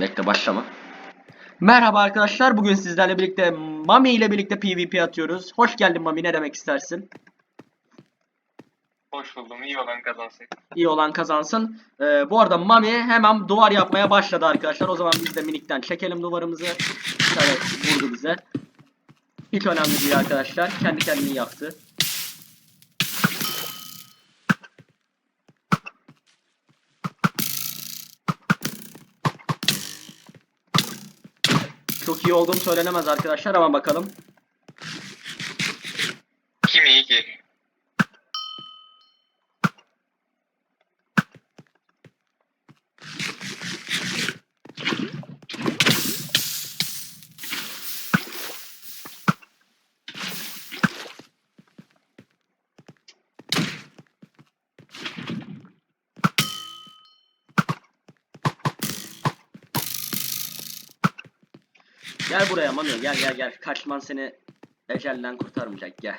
Bekle başlama. Merhaba arkadaşlar. Bugün sizlerle birlikte Mami ile birlikte PvP atıyoruz. Hoş geldin Mami. Ne demek istersin? Hoş buldum. İyi olan kazansın. İyi olan kazansın. Ee, bu arada Mami hemen duvar yapmaya başladı arkadaşlar. O zaman biz de minikten çekelim duvarımızı. Evet vurdu bize. Hiç önemli değil arkadaşlar. Kendi kendini yaptı. Çok iyi olduğum söylenemez arkadaşlar ama bakalım. Kim iyi ki? Gel buraya Mami gel gel gel. Kaçman seni ecelden kurtarmayacak gel.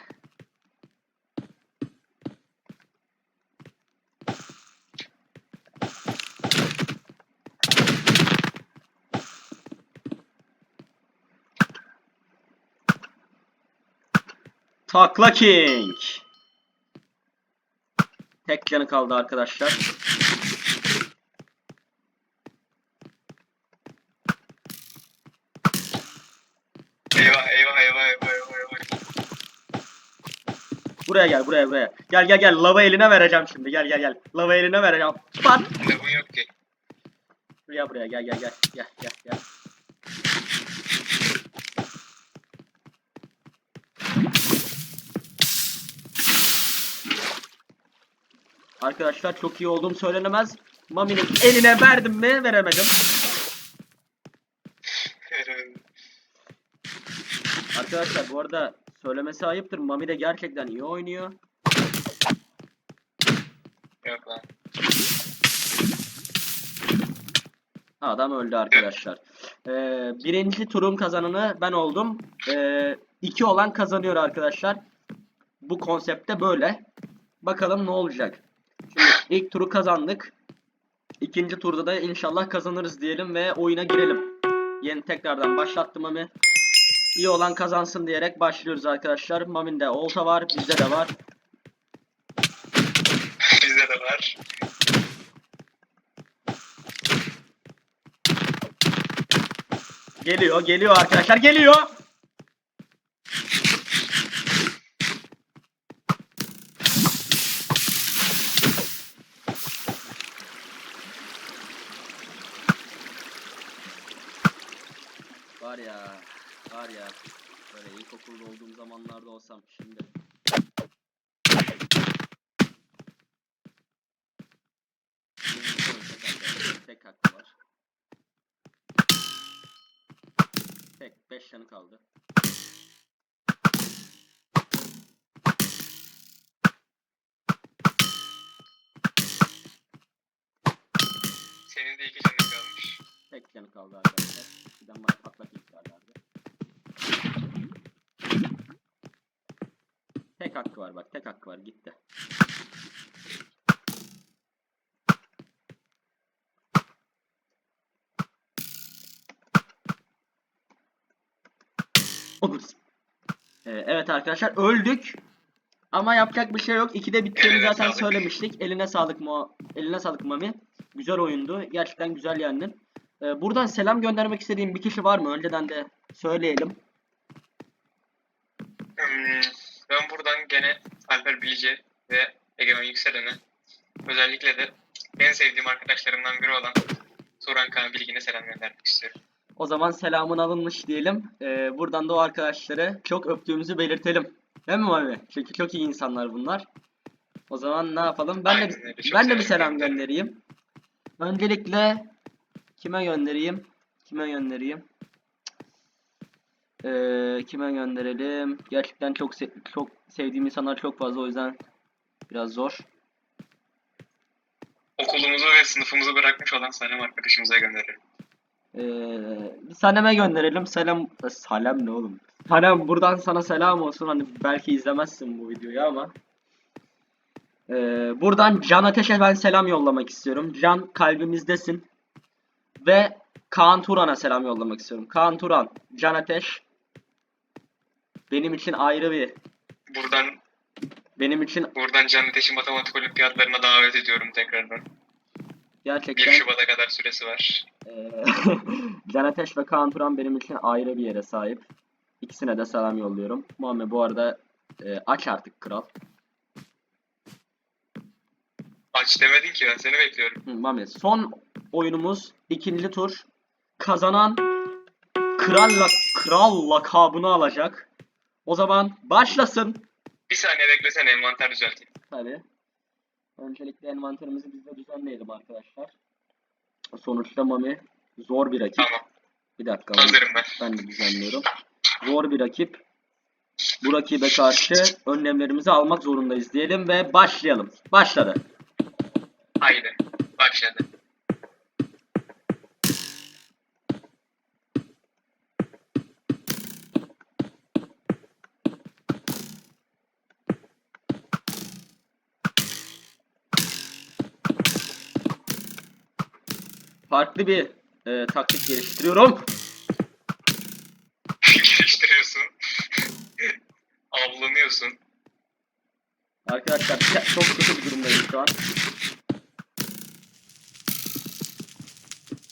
Takla King. Tek canı kaldı arkadaşlar. Buraya gel buraya buraya. Gel gel gel lava eline vereceğim şimdi. Gel gel gel. Lava eline vereceğim. Pat. Lavun yok ki. Buraya buraya gel gel gel. Gel gel gel. Arkadaşlar çok iyi olduğum söylenemez. Mami'nin eline verdim mi veremedim. Arkadaşlar bu arada söylemesi ayıptır. Mami de gerçekten iyi oynuyor. yok lan. Adam öldü arkadaşlar. Ee, birinci turun kazananı ben oldum. Ee, iki olan kazanıyor arkadaşlar. Bu konsepte böyle. Bakalım ne olacak. Şimdi ilk turu kazandık. İkinci turda da inşallah kazanırız diyelim ve oyuna girelim. Yeni tekrardan başlattım Mami. İyi olan kazansın diyerek başlıyoruz arkadaşlar. Mami'nde olta var, bizde de var. Bizde de var. Geliyor, geliyor arkadaşlar, geliyor. Var ya, var ya. Böyle ilkokulda olduğum zamanlarda olsam şimdi. Tek hakkı var. Tek 5 yanı kaldı. Senin de iki canın kalmış. Tek yanı kaldı arkadaşlar. Eskiden bana patlak. Tek hakkı var bak tek hakkı var gitti. Olur. Ee, evet arkadaşlar öldük. Ama yapacak bir şey yok. İkide bittiğini zaten sağlık. söylemiştik. Eline sağlık Mo. Eline sağlık Mami. Güzel oyundu. Gerçekten güzel yendin. Ee, buradan selam göndermek istediğim bir kişi var mı? Önceden de söyleyelim. Ben buradan gene Alper Bilici ve Egemen Yükselen'e özellikle de en sevdiğim arkadaşlarımdan biri olan Turan Kaan Bilgin'e selam göndermek istiyorum. O zaman selamın alınmış diyelim. Ee, buradan da o arkadaşları çok öptüğümüzü belirtelim. Değil mi Mami? Çünkü çok iyi insanlar bunlar. O zaman ne yapalım? Ben de Aynen öyle, çok ben de bir selam gönderelim. göndereyim. Öncelikle kime göndereyim? Kime göndereyim? Ee, kime gönderelim? Gerçekten çok se- çok sevdiğim insanlar çok fazla o yüzden biraz zor. Okulumuzu ve sınıfımızı bırakmış olan Sanem arkadaşımıza gönderiyorum. Ee, bir Sanem'e gönderelim. Selam Salem ne oğlum? Sanem buradan sana selam olsun. Hani belki izlemezsin bu videoyu ama. Ee, buradan Can Ateş'e ben selam yollamak istiyorum. Can kalbimizdesin. Ve Kaan Turan'a selam yollamak istiyorum. Kaan Turan, Can Ateş. Benim için ayrı bir, Buradan benim için buradan Can Ateş'i matematik olimpiyatlarına davet ediyorum tekrardan. 1 gerçekten Şubat'a kadar süresi var. eee, Can Ateş ve Kaan Turan benim için ayrı bir yere sahip. İkisine de selam yolluyorum. Muhammed bu arada eee, aç artık kral. Aç demedin ki ben seni bekliyorum. Hı, Mami. Son oyunumuz ikinci tur. Kazanan kral, kral lakabını alacak. O zaman başlasın. Bir saniye beklesene envanter düzelteyim. Tabii. Öncelikle envanterimizi biz de düzenleyelim arkadaşlar. Sonuçta Mami zor bir rakip. Tamam. Bir dakika. Hazırım ben. Ben de düzenliyorum. Zor bir rakip. Bu rakibe karşı önlemlerimizi almak zorundayız diyelim ve başlayalım. Başladı. Haydi. Başladı. Farklı bir e, taktik geliştiriyorum. Geliştiriyorsun. Avlanıyorsun. Arkadaşlar çok kötü bir durumdayım şu an.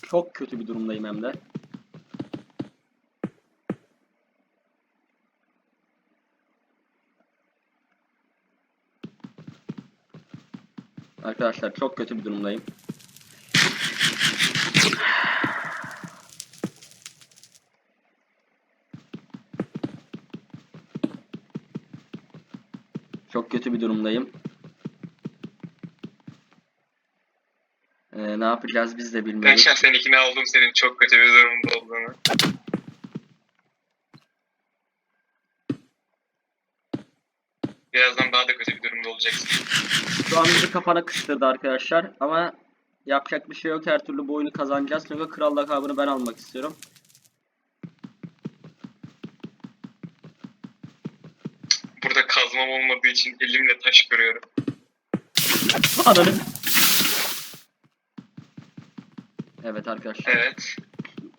Çok kötü bir durumdayım hem de. Arkadaşlar çok kötü bir durumdayım. Çok kötü bir durumdayım. Ee, ne yapacağız biz de Ben bilmiyoruz. şahsen ikna oldum senin çok kötü bir durumda olduğunu. Birazdan daha da kötü bir durumda olacaksın. Şu an bizi kafana kıstırdı arkadaşlar ama yapacak bir şey yok. Her türlü bu oyunu kazanacağız. Çünkü kral lakabını ben almak istiyorum. Kazmam olmadığı için elimle taş kırıyorum. Ananı. Evet arkadaşlar. Evet.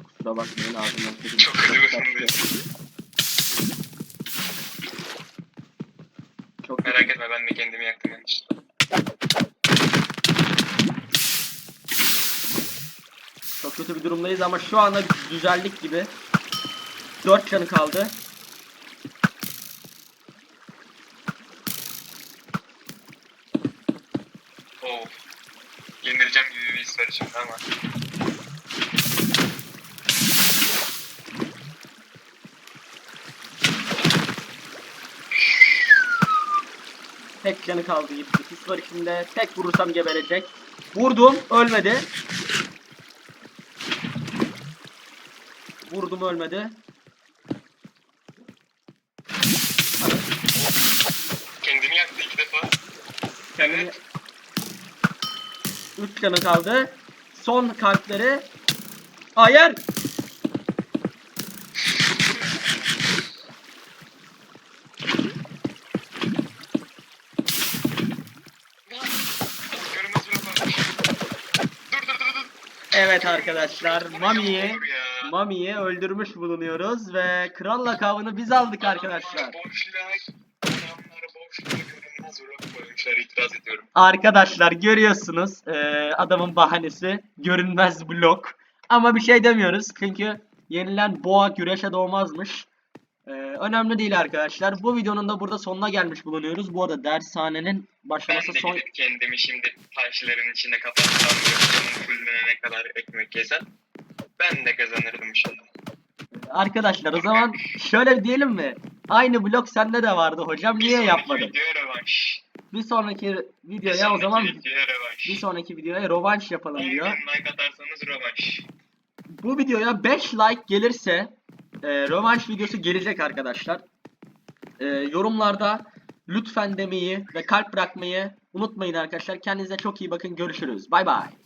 Kusura bakmayın ağzımdan kötü Çok kötü bir. Çok kötü. Merak etme ben de kendimi yaktım yanlışlıkla. Çok kötü bir durumdayız ama şu anda düzeldik gibi. 4 canı kaldı. Oo. Yenileceğim gibi bir his var içimde ama. Tek canı kaldı gitti. Sis var içinde. Tek vurursam geberecek. Vurdum. Ölmedi. Vurdum ölmedi. Kendini yaktı iki defa. Kendini... Evet. 3 canı kaldı. Son kalpleri. Hayır. Evet arkadaşlar. Mami'yi. Mami'yi öldürmüş bulunuyoruz ve kral lakabını biz aldık arkadaşlar. Koymuşlar itiraz ediyorum. Arkadaşlar görüyorsunuz eee, adamın bahanesi görünmez blok. Ama bir şey demiyoruz çünkü yenilen boğa güreşe doğmazmış. Eee, önemli değil arkadaşlar. Bu videonun da burada sonuna gelmiş bulunuyoruz. Bu arada dershanenin Ben başlaması de son... kendimi şimdi taşların içine kapatsam fullenene kadar ekmek yesem ben de kazanırdım şimdi. Arkadaşlar o zaman şöyle diyelim mi? Aynı blok sende de vardı hocam. Niye yapmadın? Bir sonraki Bir videoya o zaman bir sonraki videoya rövanş yapalım 10 diyor. like atarsanız rövanş. Bu videoya 5 like gelirse e, rövanş videosu gelecek arkadaşlar. E, yorumlarda lütfen demeyi ve kalp bırakmayı unutmayın arkadaşlar. Kendinize çok iyi bakın. Görüşürüz. Bay bay.